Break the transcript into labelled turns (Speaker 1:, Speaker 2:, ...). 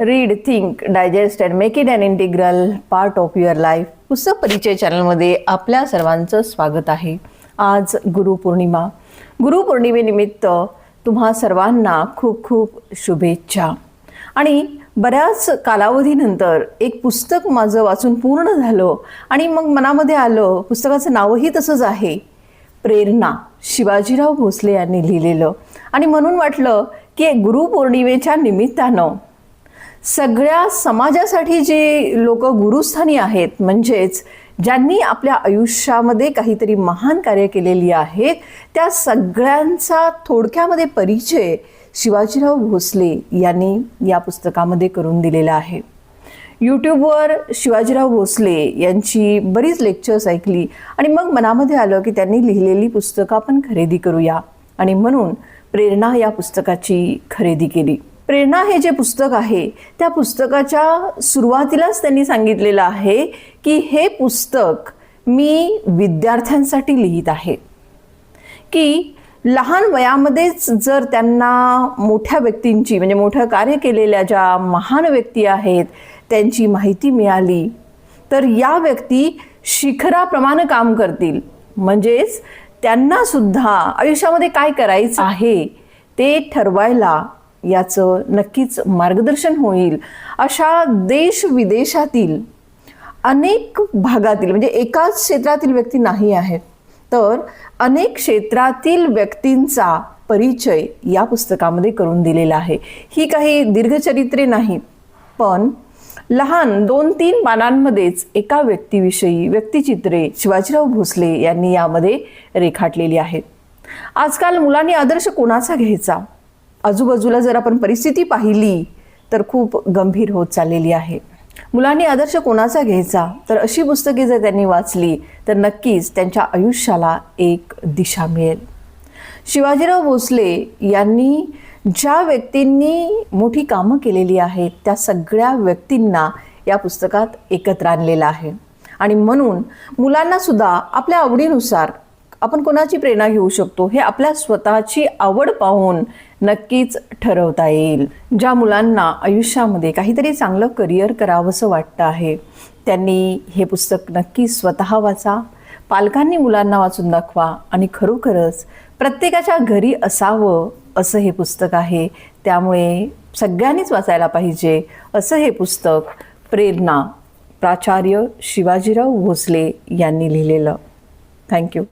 Speaker 1: Read think digest and make it an integral part of your life पुस्तक परिचय चॅनलमध्ये आपल्या सर्वांचं स्वागत आहे. आज गुरुपौर्णिमा गुरुपौर्णिमेनिमित्त तुम्हा सर्वांना खूप खूप शुभेच्छा. आणि बऱ्याच कालावधीनंतर एक पुस्तक माझं वाचून पूर्ण झालं आणि मग मनामध्ये आलं पुस्तकाचं नावही तसंच आहे. प्रेरणा. शिवाजीराव भोसले यांनी लिहिलेलं. आणि म्हणून वाटलं की गुरुपौर्णिमेच्या निमित्तानं सगळ्या समाजासाठी जे लोक गुरुस्थानी आहेत म्हणजेच ज्यांनी आपल्या आयुष्यामध्ये काहीतरी महान कार्य केलेली आहेत त्या सगळ्यांचा थोडक्यामध्ये परिचय शिवाजीराव भोसले यांनी या पुस्तकामध्ये करून दिलेला आहे. यूट्यूबवर शिवाजीराव भोसले यांची बरीच लेक्चर्स ऐकली आणि मग मनामध्ये आलं की त्यांनी लिहिलेली पुस्तकं आपण खरेदी करूया आणि म्हणून प्रेरणा या पुस्तकाची खरेदी केली. प्रेरणा हे जे पुस्तक आहे त्या पुस्तकाच्या सुरुवातीलाच त्यांनी सांगितलेलं आहे की हे पुस्तक मी विद्यार्थ्यांसाठी लिहित आहे. की लहान वयामध्येच जर त्यांना मोठ्या व्यक्तींची म्हणजे मोठं कार्य केलेल्या ज्या महान व्यक्ती आहेत त्यांची माहिती मिळाली तर या व्यक्ती शिखराप्रमाणे काम करतील. म्हणजेच त्यांनासुद्धा आयुष्यामध्ये काय करायचं आहे ते ठरवायला याचं नक्कीच मार्गदर्शन होईल. अशा देश विदेशातील अनेक भागातील म्हणजे एकाच क्षेत्रातील व्यक्ती नाही आहेत तर अनेक क्षेत्रातील व्यक्तींचा परिचय या पुस्तकामध्ये करून दिलेला आहे. ही काही दीर्घचरित्रे नाहीत पण लहान दोन तीन पानांमध्येच एका व्यक्तीविषयी व्यक्तिचित्रे शिवाजीराव भोसले यांनी यामध्ये रेखाटलेली आहेत. आजकाल मुलांनी आदर्श कोणाचा घ्यायचा? आजूबाजूला जर आपण परिस्थिती पाहिली तर खूप गंभीर होत चाललेली आहे. मुलांनी आदर्श कोणाचा घ्यायचा? तर अशी पुस्तके जर त्यांनी वाचली तर नक्कीच त्यांच्या आयुष्याला एक दिशा मिळेल. शिवाजीराव भोसले यांनी ज्या व्यक्तींनी मोठी कामं केलेली आहेत त्या सगळ्या व्यक्तींना या पुस्तकात एकत्र आणलेलं आहे. आणि म्हणून मुलांनासुद्धा आपल्या आवडीनुसार आपण कोणाची प्रेरणा घेऊ शकतो हे आपल्या स्वतःची आवड पाहून नक्कीच ठरवता येईल. ज्या मुलांना आयुष्यामध्ये काहीतरी चांगलं करिअर करावंसं वाटतं आहे त्यांनी हे पुस्तक नक्की स्वतः वाचा पालकांनी मुलांना वाचून दाखवा आणि खरोखरच प्रत्येकाच्या घरी असावं असं हे पुस्तक आहे. त्यामुळे सगळ्यांनीच वाचायला पाहिजे असं हे पुस्तक प्रेरणा प्राचार्य शिवाजीराव भोसले यांनी लिहिलेलं. थँक्यू.